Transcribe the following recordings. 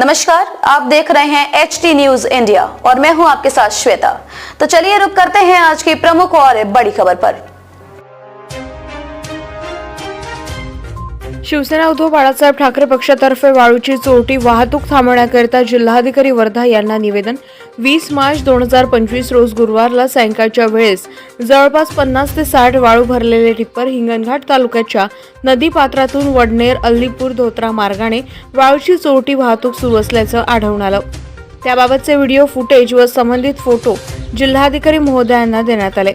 नमस्कार आप देख रहे हैं एच टी न्यूज इंडिया और मैं हूं आपके साथ श्वेता। तो चलिए रुक करते हैं आज की प्रमुख और बड़ी खबर पर। शिवसेना उद्धव बाळासाहेब ठाकरे पक्षातर्फे वाळूची चोरटी वाहतूक थांबवण्याकरिता जिल्हाधिकारी वर्धा यांना निवेदन. वीस मार्च दोन हजार पंचवीस रोज गुरुवारला सायंकाळच्या वेळेस जवळपास पन्नास ते साठ वाळू भरलेले टिप्पर हिंगणघाट तालुक्याच्या नदीपात्रातून वडनेर अल्लीपूर धोत्रा मार्गाने वाळूची चोरटी वाहतूक सुरू असल्याचं आढळून आलं. त्याबाबतचे व्हिडिओ फुटेज व संबंधित फोटो जिल्हाधिकारी महोदयांना देण्यात आले.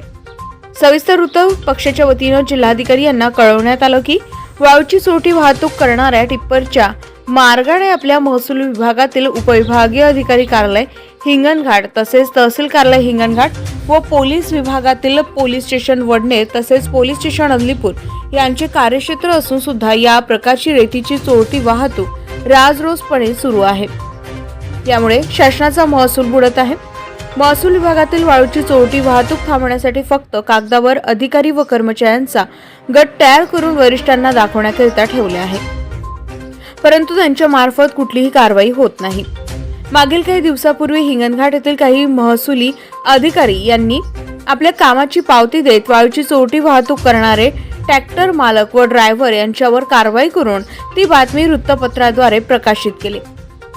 सविस्तर वृत्त पक्षाच्या वतीनं जिल्हाधिकारी यांना कळवण्यात आलं की वाळूची चोरटी वाहतूक करणाऱ्या टिप्परच्या मार्गाने आपल्या महसूल विभागातील उपविभागीय अधिकारी कार्यालय हिंगणघाट तसेच तहसील कार्यालय हिंगणघाट व पोलीस विभागातील पोलीस स्टेशन वडणे तसेच पोलीस स्टेशन अदलीपूर यांचे कार्यक्षेत्र असून सुद्धा या प्रकारची रेतीची चोरटी वाहतूक राजरोजपणे सुरू आहे. यामुळे शासनाचा महसूल बुडत आहे. महसूल विभागातील वाळूची चोरटी वाहतूक थांबवण्यासाठी फक्त कागदावर अधिकारी व कर्मचाऱ्यांचा गट तयार करून वरिष्ठांना दाखवण्याकरिता ठेवले आहे. परंतु त्यांच्या मार्फत कुठलीही कारवाई होत नाही. मागील काही दिवसापूर्वी हिंगणघाट येथील काही महसुली अधिकारी यांनी आपल्या कामाची पावती देत वाळूची चोरटी वाहतूक करणारे ट्रॅक्टर मालक व ड्रायव्हर यांच्यावर कारवाई करून ती बातमी वृत्तपत्राद्वारे प्रकाशित केली.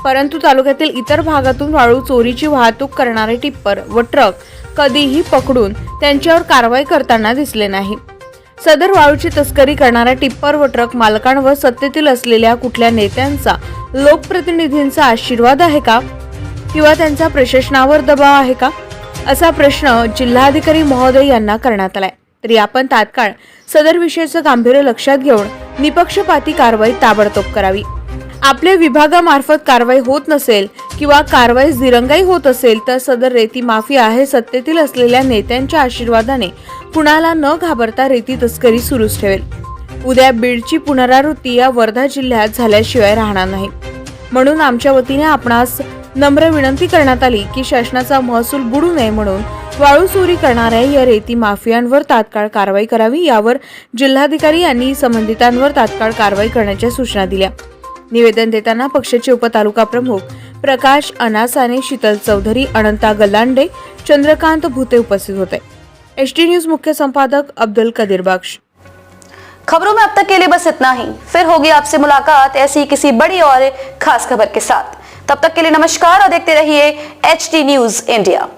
परंतु तालुक्यातील इतर भागातून वाळू चोरीची वाहतूक करणारे टिप्पर व ट्रक कधीही पकडून त्यांच्यावर कारवाई करताना दिसले नाही. सदर वाळूची तस्करी करणाऱ्या टिप्पर व ट्रक मालकांवर सत्तेतील असलेल्या कुठल्या नेत्यांचा लोकप्रतिनिधींचा आशीर्वाद आहे का? किंवा त्यांचा प्रशासनावर दबाव आहे का? असा प्रश्न जिल्हाधिकारी महोदय यांना करण्यात आलाय. तरी आपण तात्काळ सदर विषयाचं गांभीर्य लक्षात घेऊन निपक्षपाती कारवाई ताबडतोब करावी. आपल्या विभागामार्फत कारवाई होत नसेल किंवा कारवाई दिरंगाई होत असेल तर सदर रेती माफिया हे सत्तेतील असलेल्या नेत्यांच्या आशीर्वादाने कुणाला न घाबरता रेती तस्करी सुरूच ठेवेल. उद्या बीडची पुनरावृत्ती या वर्धा जिल्ह्यात झाल्याशिवाय राहणार नाही. म्हणून आमच्या वतीने आपणास नम्र विनंती करण्यात आली की शासनाचा महसूल बुडू नये म्हणून वाळू चोरी करणाऱ्या या रेती माफियांवर तात्काळ कारवाई करावी यावर जिल्हाधिकारी यांनी संबंधितांवर तात्काळ कारवाई करण्याच्या सूचना दिल्या. निवेदन देताना पक्षाचे उपतालुका प्रमुख प्रकाश अनासाने शीतल चौधरी अनंता गलांडे चंद्रकांत भुते उपस्थित होते. एच टी न्यूज मुख्य संपादक अब्दुल कदीर बख्श. खबरों में अब तक के लिए बस इतना ही। फिर होगी आपसे मुलाकात ऐसी किसी बड़ी और खास खबर के साथ। तब तक के लिए नमस्कार और देखते रहिए एच डी न्यूज इंडिया।